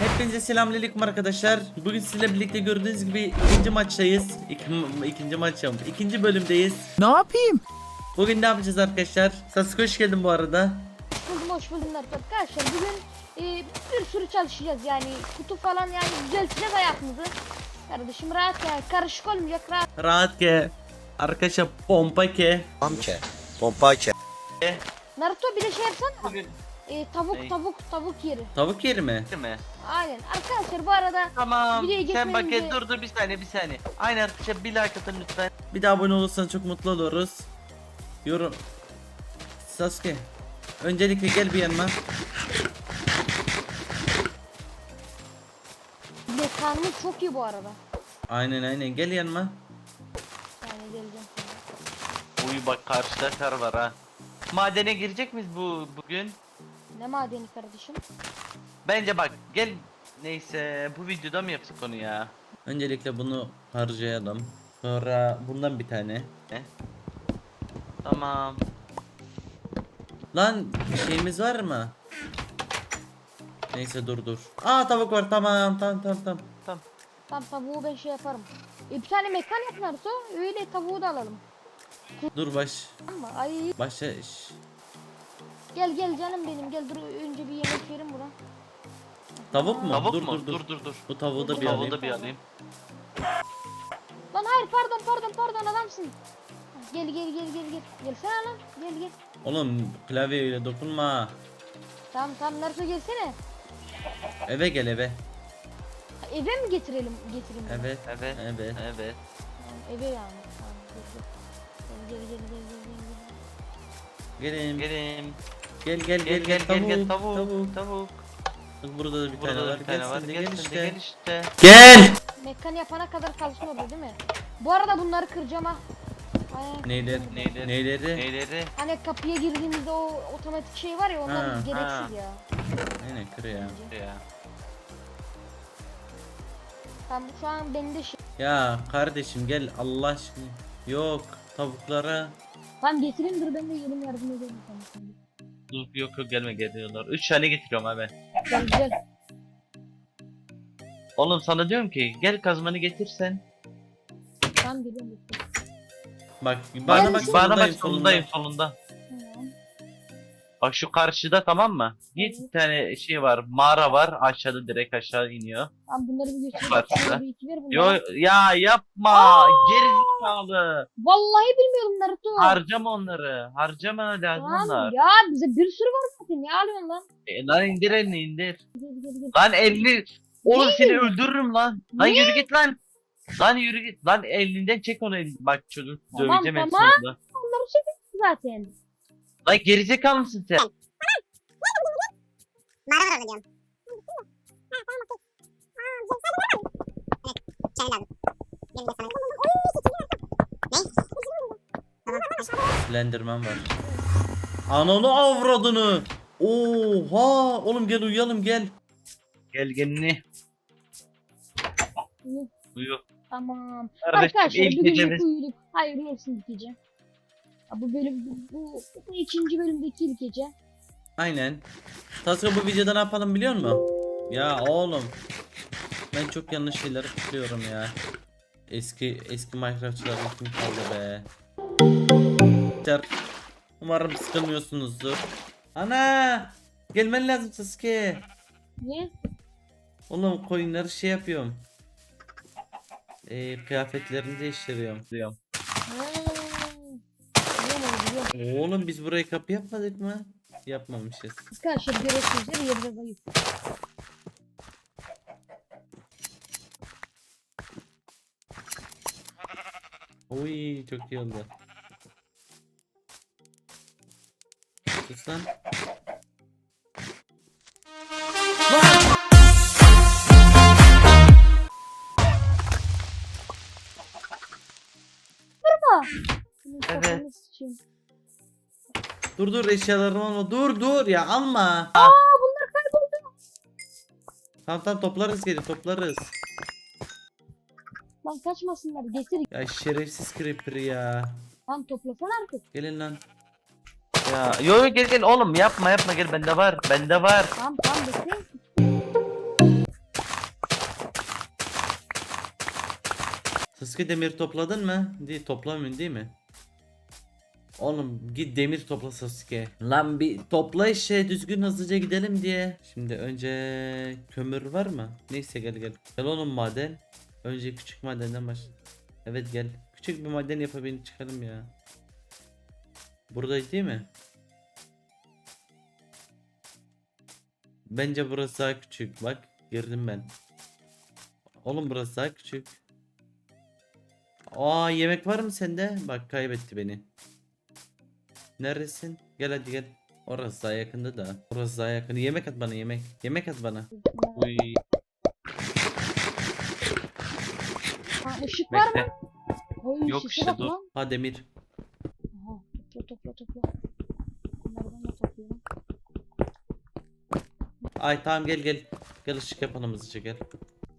Hepinize selamünaleyküm arkadaşlar. Bugün sizinle birlikte gördüğünüz gibi ikinci maçtayız. İki, ikinci maç yapım. İkinci bölümdeyiz. Ne yapayım? Bugün ne yapacağız arkadaşlar? Sasuke hoş geldin bu arada. Buldum hoş buldum arkadaşlar. Bugün e, bir sürü çalışacağız yani kutu falan yani düzelteceğiz hayatımızı. Kardeşim rahat yani karışık olmayacak rahat. Rahat ke. Arkadaşlar pompa ke. Pomke. Pompake. Naruto bir de şey yapsana. Bugün E, tavuk tavuk tavuk yeri. Tavuk yeri mi? değil mi? Aynen arkadaşlar bu arada Tamam. Videoyu Sen bak geçmeden dur dur bir saniye bir saniye. Aynen arkadaşlar bir like atın lütfen. Bir daha abone olursan çok mutlu oluruz. Yorum. Sasuke. Öncelikle gel bir yanıma. mekanımız çok iyi bu arada. Aynen aynen gel yanıma. Yani geleceğim. Uyu bak karşıda kar var ha. Madene girecek miyiz bu bugün? Ne madeni kardeşim? Bence bak gel neyse bu videoda mı yapsak onu ya? Öncelikle bunu harcayalım. Sonra bundan bir tane. Tamam. Lan şeyimiz var mı? Neyse dur dur. Aa tavuk var tamam tamam tamam tamam. Tamam. Tam tavuğu ben şey yaparım. E, bir tane mekan yap Naruto. Öyle tavuğu da alalım. Dur baş. Ama ay Başla. şş. gel gel canım benim gel dur önce bir yemek verin buna. Tavuk mu? Tavuk dur, mu? dur dur dur dur dur. Bu tavuğu da Bu bir Tavuğu alayım. da bir alayım. Lan hayır pardon pardon pardon adamsın. Gel gel gel gel gel. Gelsene lan. Gel gel. Oğlum klavyeyle dokunma. Tamam tamam Naruto gelsene. Eve gel eve. Ha, eve mi getirelim getirelim? bunu? Evet. Evet. Evet. Evet. Tamam, eve yani. Tamam gel gel. Gel gel gel gel gel. gel. Gelin. Gelin. Gel gel Gel gel gel gel tavuk. Tavuk. Burada da bir Burada tane da var. bir tane Gel var. sen de Gel de işte. gel işte. Gel. Mekan yapana kadar orada değil mi? Bu arada bunları kıracağım ha. Ay, Neyler? Neyleri? Neyleri? Neyleri? Hani kapıya girdiğimizde o otomatik şey var ya onlar Ha, gereksiz ya. Aynen kır ya. Ya. Tamam şu an bende şey. Ya kardeşim gel Allah aşkına. Yok tavuklara. Tamam getireyim dur ben de yerim yardım ederim sana. Dur yok yok gelme geliyorlar. 3 tane getiriyorum abi. Gel gel. Oğlum sana diyorum ki gel kazmanı getirsen. Tamam geliyorum. bekle. Bak bana bak Bana solundayım, bak solundayım solunda. Bak şu karşıda tamam mı? Bir tane şey var mağara var aşağıda direkt aşağı iniyor. Tamam bunları bir. Bak şurada. bir iki ver bunları. Yo ya yapma Aa! gerizekalı. Vallahi bilmiyorum Naruto. Harcama onları. Harcama lazım Tamam onlar. ya bize bir sürü var zaten ne alıyorsun lan? E, lan indir elini indir. Lan elini. Oğlum Ne? seni öldürürüm lan. Lan Ne? yürü git lan. Lan yürü git. Lan elinden çek onu elini. Bak çocuk Tamam, döveceğim en tamam. sonunda. Onları çektik zaten. Lan gerizekalı mısın sen? Orada diyorum. Evet. Çay lazım. De sana. Slenderman var. Ananı avradını. Oha oğlum gel uyuyalım gel. Gel gelini. Uyu. Tamam. Kardeşim Arkadaşlar ilk gecemiz. uyuduk. Hayır hepsini gece. Ya bu bölüm bu, bu, bu ikinci bölümdeki ilk gece. Aynen. Sasuke bu videoda ne yapalım biliyor musun? Ya oğlum. Ben çok yanlış şeyler kutluyorum ya. Eski eski Minecraftçılar kim kaldı be. Umarım sıkılmıyorsunuzdur. Ana! Gelmen lazım Sasuke. Niye? Oğlum koyunları şey yapıyorum. Ee, kıyafetlerini değiştiriyorum. Diyorum. Oğlum biz buraya kapı yapmadık mı? Yapmamışız. Arkadaşlar görüyorsunuz yerde zayıf. Oy çok iyi oldu. Sus lan. Senin Evet. kafanı sıçayım. Dur dur eşyalarım alma. Dur dur ya alma. Aa bunlar kayboldu. Tamam tamam toplarız gelip toplarız. Lan kaçmasınlar getir. Ya şerefsiz creeper ya. Lan toplasana artık. Gelin lan. Ya yo yo gel gel oğlum yapma yapma gel bende var bende var. Tamam tamam bekle. Sıskı demir topladın mı? Değil toplamıyorsun değil mi? Oğlum git demir topla Sasuke. Lan bir topla işte düzgün hızlıca gidelim diye. Şimdi önce kömür var mı? Neyse gel gel. Gel oğlum maden. Önce küçük madenden baş. Evet gel. Küçük bir maden yapabilin çıkalım ya. Buradayız değil mi? Bence burası daha küçük. Bak girdim ben. Oğlum burası daha küçük. Aa yemek var mı sende? Bak kaybetti beni. Neredesin? Gel hadi gel. Orası daha yakında da. Orası daha yakın. Yemek at bana yemek. Yemek at bana. Uy. Ha, ışık var mı? Bekle. Oy, Yok sese işte, bak dur. lan. Ha demir. Aha, topla topla topla. Bunlardan da topluyorum. Ay tamam gel gel. Gel ışık yapalım hızlıca gel.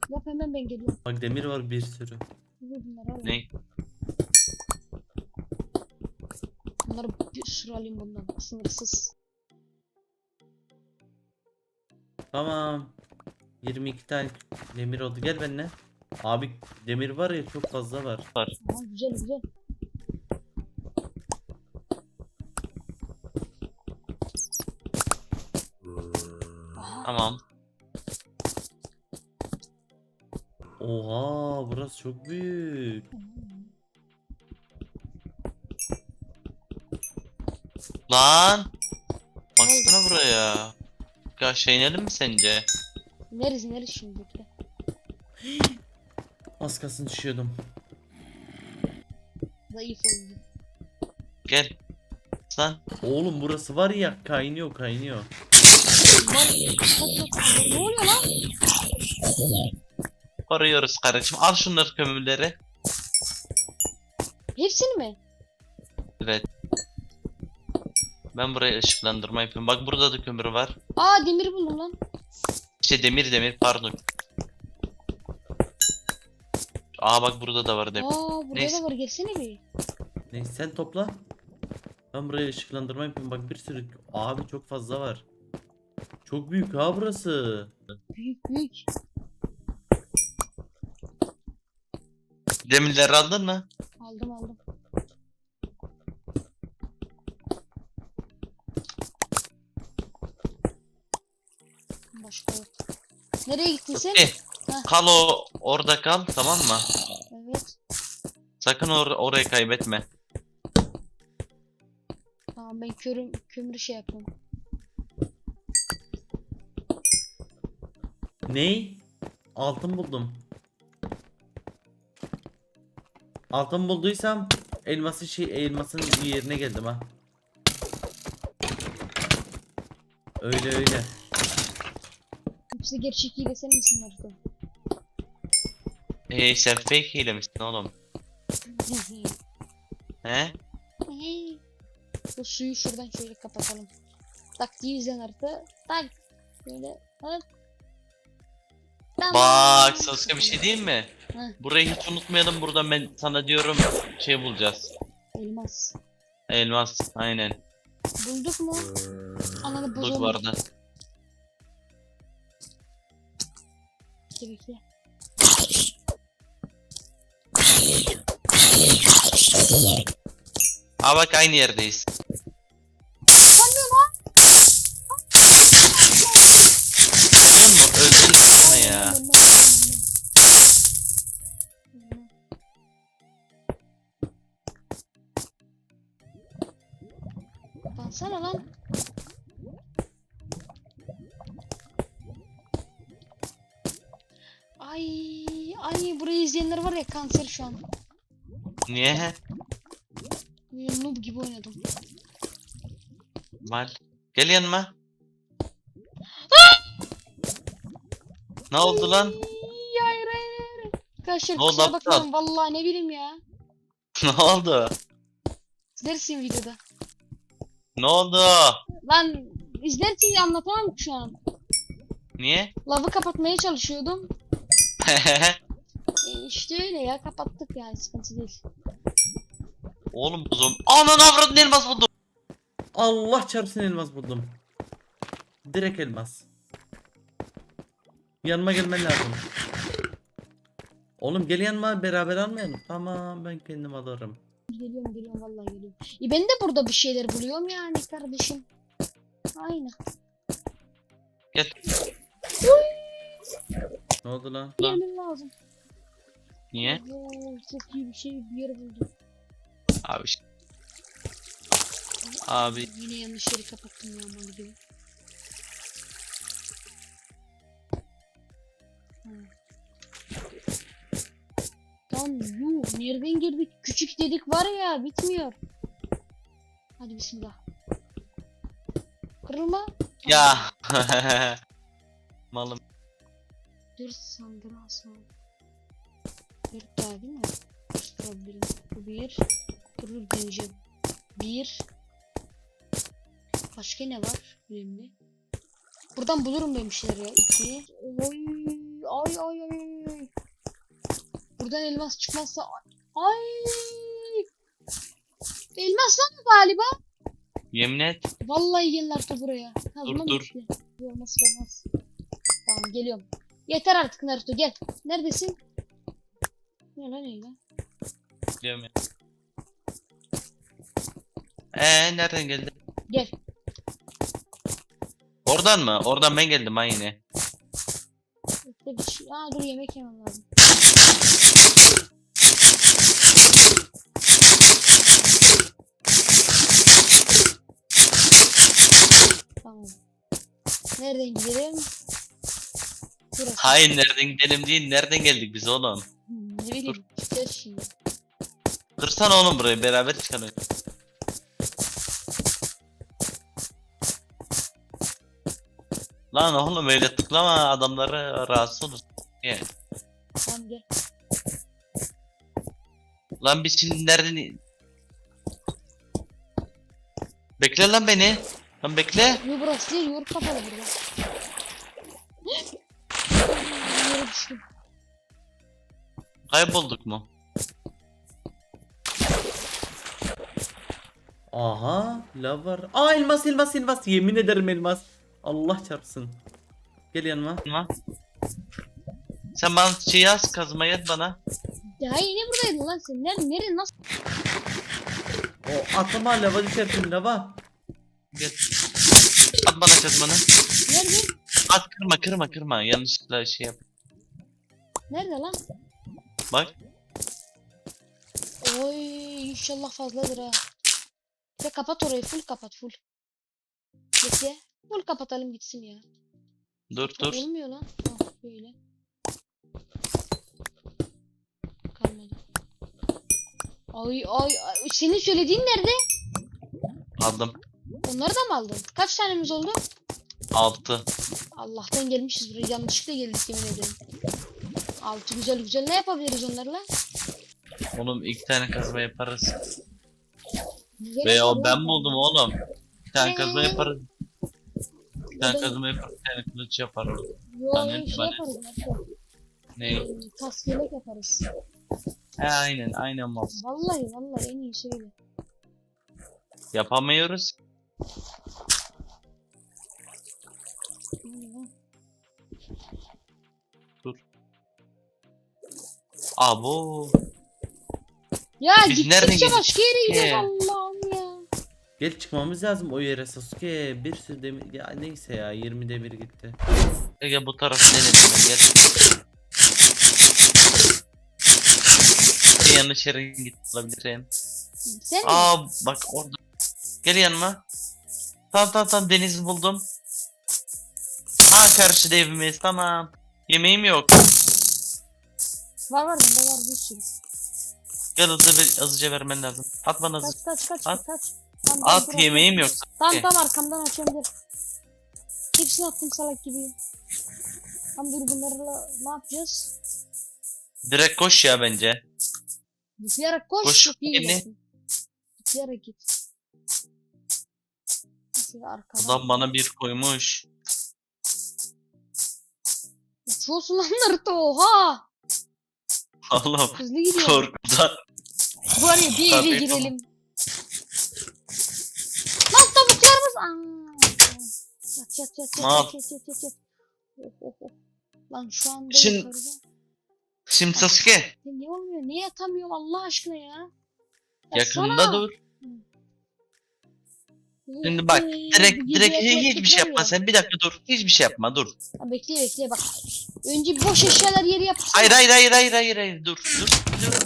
Yap hemen ben geliyorum. Bak demir var bir sürü. Vur bunları al. Ne? Bunları bir sürü alayım bundan. Sınırsız. Tamam. 22 tane demir oldu. Gel benimle. Abi demir var ya çok fazla var. Aha, güzel güzel. Aha, Tamam. Oha burası çok büyük. Lan. Baksana buraya. Ya şey inelim mi sence? Neriz neriz şimdi. Az kalsın düşüyordum. Zayıf oyuncu. Gel. Lan. Oğlum burası var ya kaynıyor kaynıyor. Ne oluyor lan? Koruyoruz kardeşim. Al şunları kömürleri. Hepsini mi? Evet. Ben buraya ışıklandırma yapıyorum. Bak burada da kömür var. Aa demir buldum lan. İşte demir demir pardon. Aa bak burada da var demir. Aa burada Neyse. da var gelsene bir. Neyse sen topla. Ben buraya ışıklandırma yapayım. Bak bir sürü. Abi çok fazla var. Çok büyük ha burası. Büyük büyük. Demirleri aldın mı? Aldım aldım. Başka yok. Nereye gittin sen? Heh. Kal o orada kal tamam mı? Evet. Sakın or orayı kaybetme. Tamam ben körüm, kömürü şey yapıyorum. Ney? Altın buldum. Altın bulduysam elmasın şey elmasın yerine geldim ha. Öyle öyle. Hepsi gerçek hile sen misin Naruto? Ee sen fake hilemişsin oğlum. He? Bu suyu şuradan şöyle kapatalım. Taktiği izle Naruto. Tak. Böyle. Tak. Tamam. Bak Sasuke bir şey diyeyim mi? Heh. Burayı hiç unutmayalım buradan ben sana diyorum şey bulacağız. Elmas. Elmas aynen. Bulduk mu? Ananı Bulduk bozalım. bu arada. Bekle bekle. Bak aynı yerdeyiz. Şu an. Niye? Böyle noob gibi oynadım. Mal. Gel yanıma. ne oldu lan? Ay, Hayır hayır hayır. Arkadaşlar Ne oldu, kusura aptal? bakmayın vallahi ne bileyim ya. ne oldu? İzlersin videoda. Ne oldu? Lan izlersin ya anlatamam şu an. Niye? Lavı kapatmaya çalışıyordum. İşte öyle ya kapattık yani sıkıntı değil. Oğlum bu zombi. Anan avradın elmas buldum. Allah çarpsın elmas buldum. Direkt elmas. Yanıma gelmen lazım. Oğlum gel yanıma beraber almayalım. Tamam ben kendim alırım. Geliyorum geliyorum vallahi geliyorum. E ben de burada bir şeyler buluyorum yani kardeşim. Aynen. Gel. Ne oldu lan? Lan. Yemin lazım. Niye? Oo, çok iyi bir şey bir yer buldum. Abi Abi Yine yanlış yeri kapattım ya aman gibi. Lan yuh nereden girdik? Küçük dedik var ya bitmiyor. Hadi bismillah. Kırılma. ya. Malım. Dört sandığı asma. Dört daha değil mi? Bu bir. Durur deneyeceğim. Bir. Başka ne var? Önemli. Buradan bulurum ben bir şeyler ya. İki. Oy. Ay ay ay. Buradan elmas çıkmazsa ay. Elmas lan bu galiba. Yemin et. Vallahi gelin artık buraya. Ha, Dur, dur. Olmaz olmaz. Tamam geliyorum. Yeter artık Naruto gel. Neredesin? Ne lan ne lan? Diyorum ya. Ee nereden geldi? Gel. Oradan mı? Oradan ben geldim ha yine. Bekle bir şey. Aa dur yemek yemem lazım. Tamam. Nereden gidelim? Burası. Hayır nereden gidelim değil. Nereden geldik biz oğlum? Ne bileyim. Çıkacağız şimdi. Kırsana oğlum burayı beraber çıkalım. Lan oğlum öyle tıklama adamları rahatsız olur. Niye? Tamam gel. Lan biz şimdi nereden... Bekle lan beni. Lan bekle. Yo burası değil. Yor kapalı burada. Yere düştüm. Kaybolduk mu? Aha lav var. Aa elmas elmas elmas. Yemin ederim elmas. Allah çarpsın. Gel yanıma. Lan. Sen bana şey yaz kazmayı at bana. Ya yine buradaydın lan sen. Nerede? Nerede? Nasıl? O atama lava düşersin lava. Gel. At bana kazmanı. Nerede? At kırma kırma kırma. Yanlışlıkla şey yap. Nerede lan? Bak. Oy inşallah fazladır ha. Ve kapat orayı full kapat full. Bekle. Full kapatalım gitsin ya. Dur dur. Olmuyor lan. Ah böyle. Kalmadı. Ay ay ay. Senin söylediğin nerede? Aldım. Onları da mı aldın? Kaç tanemiz oldu? 6. Allah'tan gelmişiz buraya. Yanlışlıkla geldik yemin ederim. Altı güzel güzel ne yapabiliriz onlarla? Oğlum iki tane kazma yaparız. Güzel Ve o ben buldum oğlum. Bir tane kazma Ee? yaparız. Bir tane kazma yaparız. Bir tane kılıç yaparız. Yo, Tane- şey yaparız. Ne? Ee, Tas yelek yaparız. He aynen aynen mal. Vallahi vallahi en iyisi öyle. Yapamıyoruz. Abo. Ya Biz nereden gittikçe geldik? başka yere gidiyoruz Ee. Allah'ım ya. Gel çıkmamız lazım o yere Sasuke. Bir sürü demir ya neyse ya 20 demir gitti. Ege bu tarafı denedim gel. Bir yanlış yere gitti olabilirim. Sen mi? Aa bak orada. Gel yanıma. Tamam tamam tamam deniz buldum. Aa karşıda evimiz tamam. Yemeğim yok. Var var bunda var bir sürü. Gel hızlı ver, hızlıca vermen lazım. At bana hızlı. Kaç kaç kaç At. kaç. Tamam, tamam, At dur, yemeğim yok. Tamam Okey. tamam arkamdan açıyorum dur. Hepsini attım salak gibi. Tamam dur bunlarla ne yapacağız? Direkt koş ya bence. Zıplayarak koş. Koş. Zıplayarak git. Arkadan. Adam bana bir koymuş. Uçuyorsun lan Naruto oha. Oğlum Hızlı gidiyor. korkudan. Var ya bir eve Tabii, girelim. Lan tavuklarımız. Aa, yat yat yat Mal. yat yat yat yat yat. Oh, oh, oh. Lan şu anda Şimdi- yukarıda. Şimdi Sasuke Ya niye olmuyor? Niye yatamıyorum Allah aşkına ya? yakında Yatsana. dur. Şimdi bak Niye- direkt direkt hiçbir şey yapma ya? sen bir dakika dur. Hiçbir şey yapma dur. Ha, bekle bekle bak. Önce boş eşyalar yeri yapsana. Hayır hayır hayır hayır hayır hayır dur dur dur.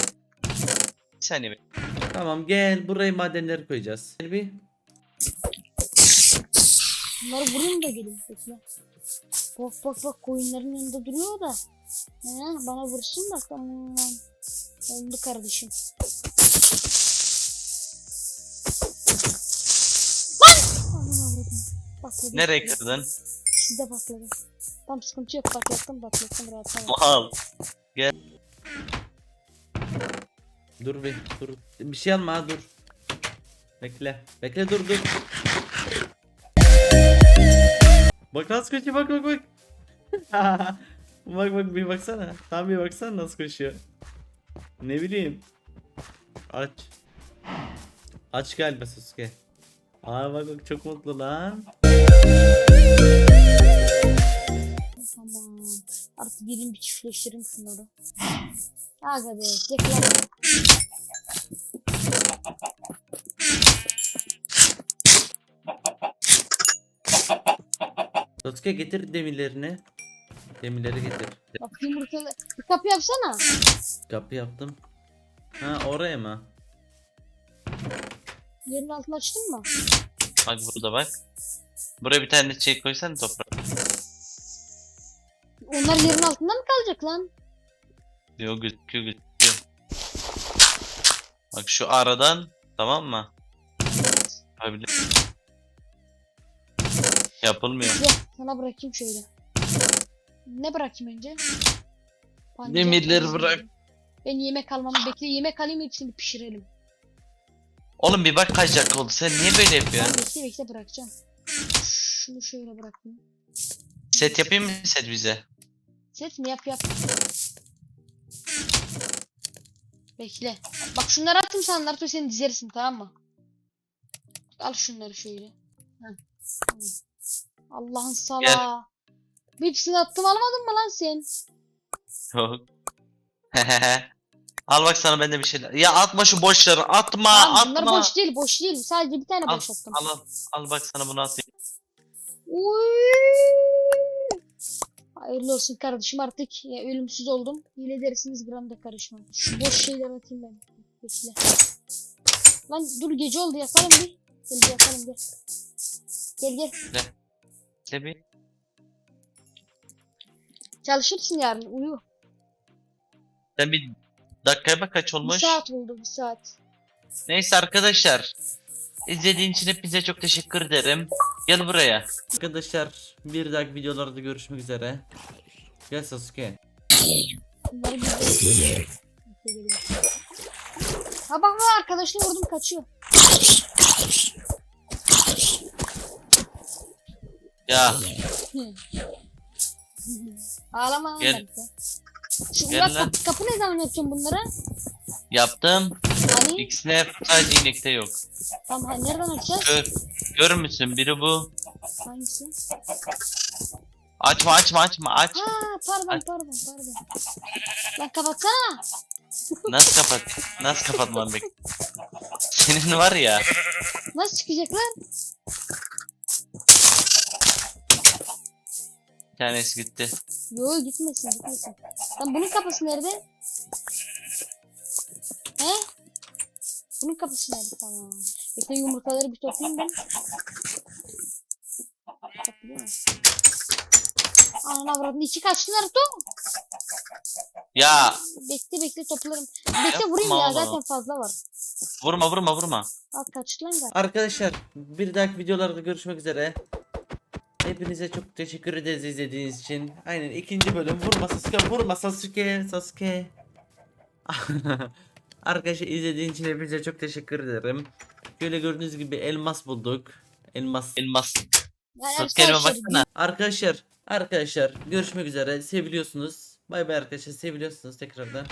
Bir saniye. bekle. Tamam gel burayı madenleri koyacağız. Gel bir. Bunları vurayım da gelin. Bekle. Bak bak bak koyunların yanında duruyor da. He, bana vursun da tamam. Oldu kardeşim. Patladı. Nereye kırdın? Sizde patladı. Tam sıkıntı yok patlattım patlattım rahat tamam. Mal. Dur bir dur. Bir şey alma ha, dur. Bekle. Bekle dur dur. Bak nasıl koşuyor bak bak bak. bak bak bir baksana. Tam bir baksana nasıl koşuyor. Ne bileyim. Aç. Aç galiba Sasuke. Aa bak bak çok mutlu lan. Tamam. Artık gelin bir çiftleştirin şunları. Aga be tekrar. Sasuke getir demirlerini. Demirleri getir. Bak yumurtalı. Bir kapı yapsana. Kapı yaptım. Ha oraya mı? Yerin altını açtın mı? Bak burada bak. Buraya bir tane şey koysan toprak. Onlar yerin altında mı kalacak lan? Diyor gözüküyor gözüküyor. Bak şu aradan tamam mı? Öyle. Yapılmıyor. Gel sana bırakayım şöyle. Ne bırakayım önce? Pancar Demirleri bırak. Ben yemek almamı bekle. Yemek alayım hepsini pişirelim. Oğlum bir bak kaç dakika oldu. Sen niye böyle Ben yapıyorsun? bekle bekle bırakacağım. Şunu şöyle bırakayım. Set yapayım mı set bize? Set mi yap yap. Bekle. Bak şunları attım sana Naruto seni dizersin tamam mı? Al şunları şöyle. Heh. Allah'ın sala. Hepsini attım almadın mı lan sen? Yok. Al bak sana bende bir şeyler. Ya atma şu boşları. Atma Tamam, bunlar atma. boş değil boş değil. Sadece bir tane Al, boş attım. al, al, al bak sana bunu atayım. Hayırlı olsun kardeşim artık ya, ölümsüz oldum. Hile dersiniz gramda karışmam. Şu boş şeyleri atayım ben. Bekle. Lan dur gece oldu yatalım bir. Gel bir yatalım gel. Gel gel. İşte bir. Çalışırsın yarın uyu. Sen bir dakikaya bak kaç Bir olmuş. saat oldu bir saat. Neyse arkadaşlar. İzlediğin için hepinize çok teşekkür ederim. Gel buraya. Arkadaşlar bir dahaki videolarda görüşmek üzere. Gel Sasuke. Ha bak bak arkadaşını vurdum kaçıyor. Ya Ağlama lan Gel. belki. Şu Gel Murat lan. kapı, kapı ne zaman yapacağım bunlara? yaptım. Hani? İkisine sadece inekte yok. Tamam ha, nereden açacağız? Gör, gör müsün? Biri bu. Hangisi? Açma açma açma aç. Ha pardon Ay. pardon pardon. Lan kapatsana. Nasıl kapat? Nasıl kapatmam bek? Senin var ya. Nasıl çıkacak lan? Bir tanesi gitti. Yo gitmesin gitmesin. Lan bunun kapısı nerede? He? Bunun kapısı nerede? Tamam. Bekle yumurtaları bir toplayayım ben. Anam avradını içi kaçtı Naruto. Ya Bekle bekle toplarım. Bekle Yapma vurayım ya zaten fazla var. vurma vurma vurma. Al kaçtı lan galiba. Arkadaşlar bir dahaki videolarda görüşmek üzere. Hepinize çok teşekkür ederiz izlediğiniz için. Aynen ikinci bölüm vurma Sasuke vurma Sasuke Sasuke. Arkadaşlar izlediğiniz için hepinize çok teşekkür ederim. Şöyle gördüğünüz gibi elmas bulduk. Elmas. Elmas. Arkadaşlar, baksana. Arkadaşlar arkadaşlar görüşmek üzere seviliyorsunuz. Bay bay arkadaşlar seviliyorsunuz tekrardan.